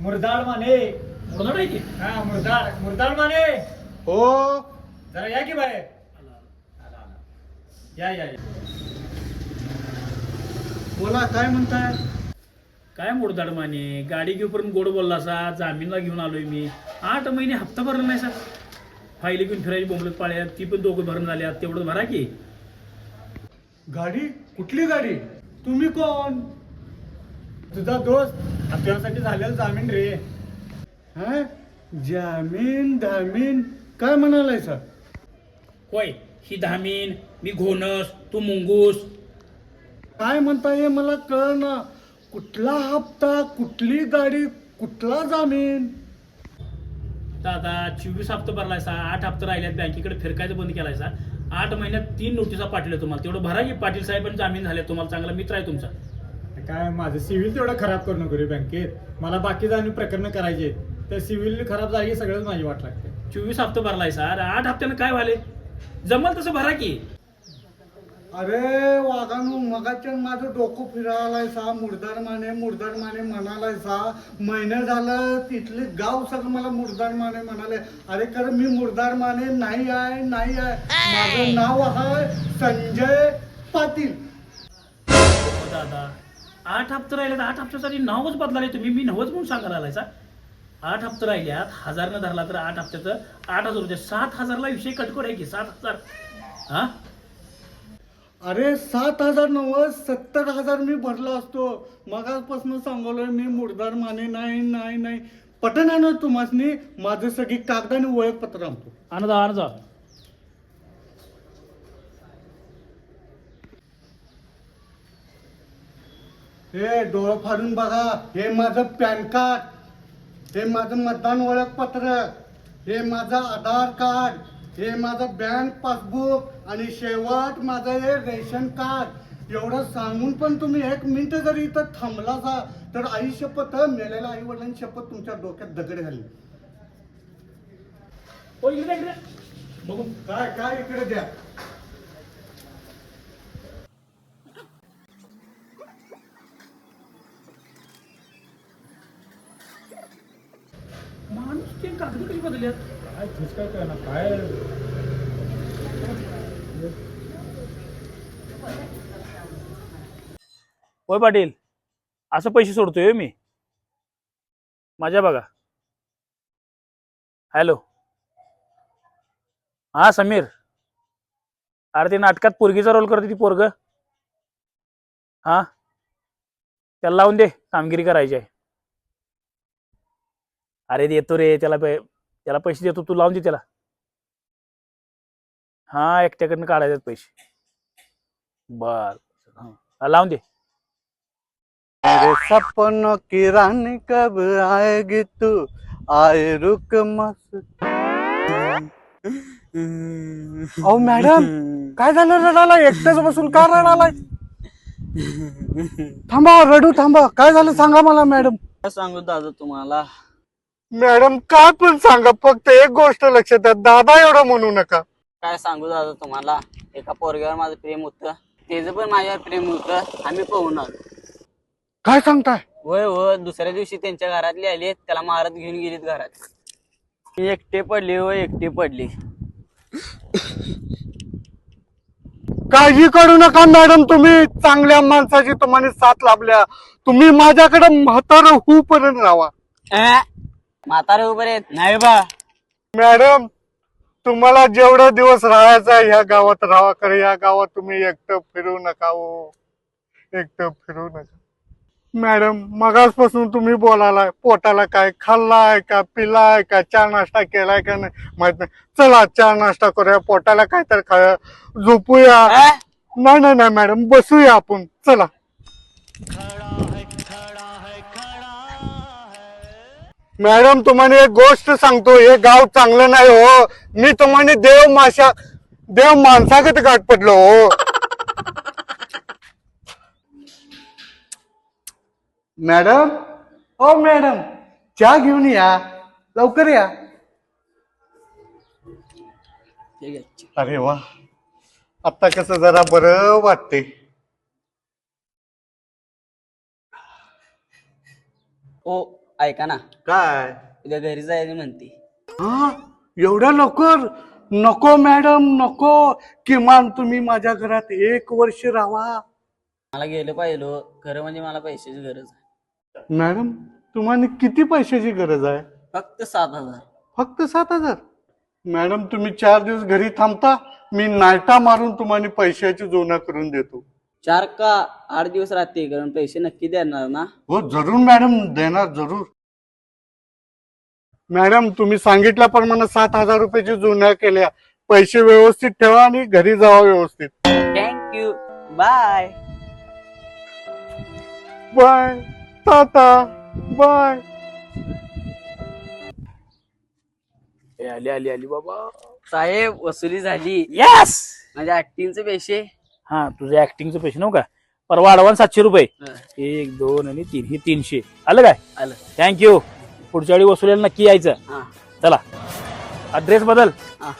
मुरदाड माने. मुरदाड आहे की? हा मुरदाड मुरदाड माने. हो. जरा या की बाहेर. आला, आला. या या या. बोला काय म्हणताय? काय मुरदाड माने? गाडी घेऊपर्यंत गोड बोलला असा जामीनला घेऊन आलोय मी. आठ महिने हप्ता भरला नाही सर फायली घेऊन फिरायची बोंबलत पाळ्यात. ती पण दोघं भरून झाल्यात तेवढं भरा की. गाडी? कुठली गाडी? तुम्ही कोण? तुझा दोस्त. हप्त्यासाठी झालेला जामीन रे. हा? जामीन दामीन. काय म्हणालाय सर? होय ही धामीन मी घोणस तू मुंगूस. काय म्हणताय हे मला कळ ना कुठला हप्ता कुठली गाडी कुठला जामीन? दादा चोवीस हप्ता भरलायसा आठ हप्ता राहिल्यात बँकेकडे. फिरकायचं बंद केलायसा आठ महिन्यात तीन नोटिसा पाठवल्या तुम्हाला. तेवढं भरा की पाटील साहेब पण जामीन झाले तुम्हाला चांगला मित्र आहे तुमचा. काय माझं सिव्हिल तेवढं खराब करू नको रे बँकेत. मला बाकी जाणून प्रकरण करायचे तर सिव्हिल खराब झाली की सगळंच माझी वाट लागते. चोवीस हप्ता भरलाय सर. आठ हप्त्यानं काय व्हाले जमल तसं भरा की. अरे वाघानू मगाच्या माझं डोकं फिरायलाय सा. मुरदार माने मुरदार माने म्हणालाय सा. महिने झालं तिथले गाव सगळं मला मुरदार माने म्हणाले. अरे खरं मी मुरदार माने नाही आहे नाही आहे. माझं नाव आहे संजय पाटील. हो दादा. आठ हप्ते राहिले आठ हप्त्यासाठी नावच बदलाले तुम्ही. मी नवच म्हणून सांगायला आलाय सा आठ हप्ते राहिल्यात. हजारनं धरला तर आठ हप्त्याचं आठ हजार रुपये. सात हजारला विषय कटकोर आहे की? सात हजार. हा? अरे सात हजार नव्वद सत्तर हजार मी भरला असतो. मगापासून सांगलोय मी मुरदार माने. नाही नाही नाही. पटना ना तुम्हाला माझं सगळी कागदाने ओळखपत्र आणतो. आणजा आणजा हे डोळं फाडून बघा हे माझं पॅन कार्ड हे माझं मतदान ओळखपत्र हे माझं आधार कार्ड हे माझं बँक पासबुक आणि शेवट माझं हे रेशन कार्ड. एवढं सांगून पण तुम्ही एक मिनिट जरी इथं थांबलासा तर आई शपथ मेलेल्या आई वडिलांची शपथ तुमच्या डोक्यात दगड घाली. काय काय इकडे द्या. काय काय कळणार काय? होय पाटील असं पैसे सोडतोय होय मी. माझ्या बघा. हॅलो हा समीर. अरे ते नाटकात पोरगीचा रोल करते ती पोरग. हा? त्याला लावून दे कामगिरी करायची आहे. अरे देतो रे त्याला पै त्याला पैसे देतो तू लावून दे त्याला. हा एकट्याकडनं काढायचे पैसे. बर हा लावून दे. मेरे सपनों की रानी कब आएगी तू? आए रुक मस्त. अहो मॅडम काय झालं रडाला एकट्याच बसून का रडालाय थांबा रडू थांबा. काय झालं सांगा मला मॅडम. काय सांगू दादा तुम्हाला? मॅडम काय पण सांगा फक्त एक गोष्ट लक्षात द्या दादा एवढं म्हणू नका. काय सांगू दादा तुम्हाला? एका पोरग्यावर माझं प्रेम होतं. त्याचं पण माझ्यावर प्रेम होतं. आम्ही आलो काय सांगताय? होय होय. दुसऱ्या दिवशी त्यांच्या घरातली आली त्याला मारत घेऊन गेलीत घरात. मी एकटे पडली होय एकटी पडली. काळजी करू नका मॅडम. तुम्ही चांगल्या माणसाची तुम्हाला साथ लाभल्या. तुम्ही माझ्याकडे म्हातार होऊपर्यंत राहा. अं? म्हातारे उभे आहेत. नाही बा. मॅडम तुम्हाला जेवढा दिवस राहायचा ह्या गावात राहा खरं. या गावात तुम्ही एकटं फिरू नका हो. एकटं फिरू नका. मॅडम मगासपासून तुम्ही बोलालाय पोटाला काय खाल्लाय का पिलाय का चहा नाश्ता केलाय का नाही माहीत नाही. चला चहा नाश्ता करूया पोटाला काय तर खाया झोपूया नाही नाही मॅडम बसूया आपण. चला. मॅडम तुम्हाला एक गोष्ट सांगतो हे गाव चांगलं नाही हो. मी तुम्हाला देव माशा देव माणसागत गाठ पडलो हो. मॅडम? हो मॅडम. चहा घेऊन या. लवकर या. अरे वा. आता कसं जरा बरं वाटते ओ ऐका ना. काय? उद्या घरी जायचं म्हणते. हा? एवढ्या लवकर? नको मॅडम नको. किमान तुम्ही माझ्या घरात एक वर्ष राहा. मला गेलं पाहिजे हो. खरं म्हणजे मला पैशाची गरज आहे. मॅडम तुम्हाला किती पैशाची गरज आहे? फक्त सात हजार. फक्त सात हजार? मॅडम तुम्ही चार दिवस घरी थांबता मी नायटा मारून तुम्हाला पैशाची जोडणा करून देतो. चार का आठ दिवस राहते कारण पैसे नक्की देणार ना? हो जरूर मॅडम देणार जरूर. मॅडम तुम्ही सांगितल्याप्रमाणे सात हजार रुपयाची जुन्या केल्या. पैसे व्यवस्थित ठेवा आणि घरी जावा व्यवस्थित. Thank you bye bye tata bye आली आली आली बाबा. साहेब वसुली झाली. यस म्हणजे ऍक्टिंगचे पैसे. हा तुझे ऍक्टिंगचे पैसे नव्ह का? परवा अडवान सातशे रुपये. एक दोन आणि तीन ही तीनशे. आलं काय? आलं. थँक्यू पुढच्या वेळी वसुलीला नक्की यायचं. हा. चला. ड्रेस बदल. हा.